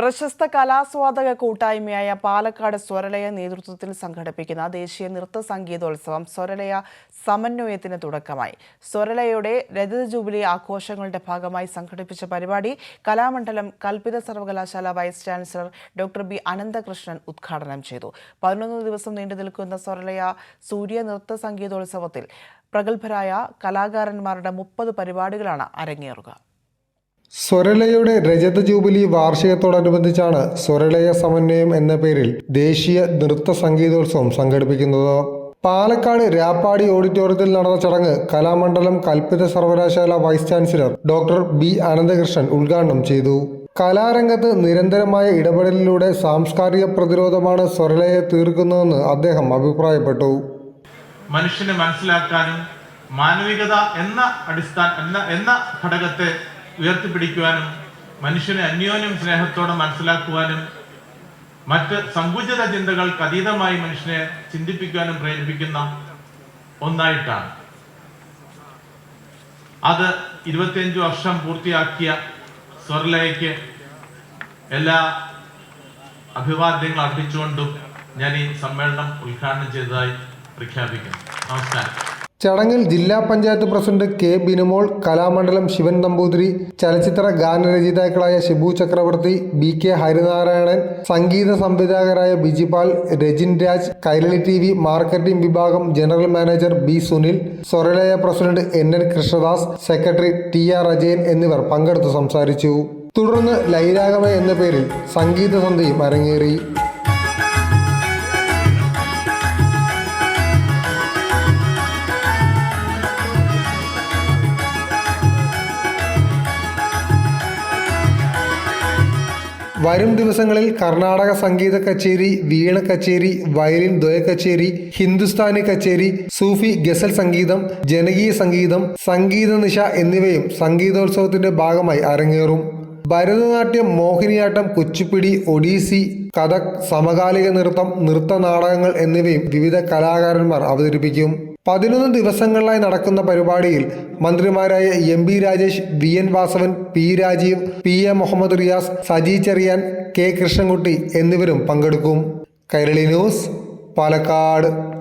പ്രശസ്ത കലാസ്വാദക കൂട്ടായ്മയായ പാലക്കാട് സ്വരലയ നേതൃത്വത്തിൽ സംഘടിപ്പിക്കുന്ന ദേശീയ നൃത്ത സംഗീതോത്സവം സ്വരലയ സമന്വയത്തിന് തുടക്കമായി. സ്വരലയുടെ രജത ജൂബിലി ആഘോഷങ്ങളുടെ ഭാഗമായി സംഘടിപ്പിച്ച പരിപാടി കലാമണ്ഡലം കൽപ്പിത സർവകലാശാല vice chancellor doctor B Ananthakrishnan ഉദ്ഘാടനം ചെയ്തു. പതിനൊന്ന് ദിവസം നീണ്ടു നിൽക്കുന്ന സ്വരലയ സൂര്യ നൃത്ത സംഗീതോത്സവത്തിൽ പ്രഗത്ഭരായ കലാകാരന്മാരുടെ മുപ്പത് പരിപാടികളാണ് അരങ്ങേറുക. സ്വരലയുടെ രജത ജൂബിലി വാർഷികത്തോടനുബന്ധിച്ചാണ് സ്വരലയ സമന്വയം എന്ന പേരിൽ ദേശീയ നൃത്ത സംഗീതോത്സവം സംഘടിപ്പിക്കുന്നത്. പാലക്കാട് രാപ്പാടി ഓഡിറ്റോറിയത്തിൽ നടന്ന ചടങ്ങ് കലാമണ്ഡലം കൽപ്പിത സർവകലാശാല vice chancellor doctor B Ananthakrishnan ഉദ്ഘാടനം ചെയ്തു. കലാരംഗത്ത് നിരന്തരമായ ഇടപെടലിലൂടെ സാംസ്കാരിക പ്രതിരോധമാണ് സ്വരലയെ തീർക്കുന്നതെന്ന് അദ്ദേഹം അഭിപ്രായപ്പെട്ടു. മനുഷ്യനെ മനസ്സിലാക്കാനും മാനവികത എന്ന അടിസ്ഥാന എന്ന ഘടകത്തെ ഉയർത്തിപ്പിടിക്കുവാനും മനുഷ്യനെ അന്യോന്യം സ്നേഹത്തോടെ മനസ്സിലാക്കുവാനും മറ്റ് സങ്കുചിത ചിന്തകൾക്ക് അതീതമായി മനുഷ്യനെ ചിന്തിപ്പിക്കാനും പ്രേരിപ്പിക്കുന്ന ഒന്നായിട്ടാണ്. അത് ഇരുപത്തിയഞ്ച് വർഷം പൂർത്തിയാക്കിയ സ്വർലയ്ക്ക് എല്ലാ അഭിവാദ്യങ്ങൾ അർപ്പിച്ചുകൊണ്ടും ഞാൻ ഈ സമ്മേളനം ഉദ്ഘാടനം ചെയ്തതായി പ്രഖ്യാപിക്കുന്നു. നമസ്കാരം. ചടങ്ങിൽ ജില്ലാ പഞ്ചായത്ത് പ്രസിഡന്റ് കെ ബിനുമോൾ കലാമണ്ഡലം ശിവൻ നമ്പൂതിരി ചലച്ചിത്ര ഗാനരചയിതാക്കളായ ഷിബു ചക്രവർത്തി ബി കെ ഹരിനാരായണൻ സംഗീത സംവിധായകരായ Bijibal Rajin Raj Kairali T V marketing വിഭാഗം general manager B Sunil Swaralaya president N N Krishnadas secretary T R Ajayan എന്നിവർ പങ്കെടുത്ത് സംസാരിച്ചു. തുടർന്ന് ലൈരാഗമ എന്ന പേരിൽ സംഗീത സന്ധ്യയും അരങ്ങേറി. വരും ദിവസങ്ങളിൽ കർണാടക സംഗീത കച്ചേരി വീണ കച്ചേരി വയലിൻ ദ്വയ കച്ചേരി ഹിന്ദുസ്ഥാനി കച്ചേരി സൂഫി ഗസൽ സംഗീതം ജനകീയ സംഗീതം സംഗീത നിശ എന്നിവയും സംഗീതോത്സവത്തിന്റെ ഭാഗമായി അരങ്ങേറും. ഭരതനാട്യം മോഹിനിയാട്ടം കുച്ചിപ്പിടി ഒഡീസി കഥക് സമകാലിക നൃത്തം നൃത്ത നാടകങ്ങൾ എന്നിവയും വിവിധ കലാകാരന്മാർ അവതരിപ്പിക്കും. പതിനൊന്ന് ദിവസങ്ങളിലായി നടക്കുന്ന പരിപാടിയിൽ മന്ത്രിമാരായ M B Rajesh V N Vasavan P Rajeev P A Muhammad Riyas Saji Cherian K Krishnankutty എന്നിവരും പങ്കെടുക്കും. കൈരളി ന്യൂസ് പാലക്കാട്.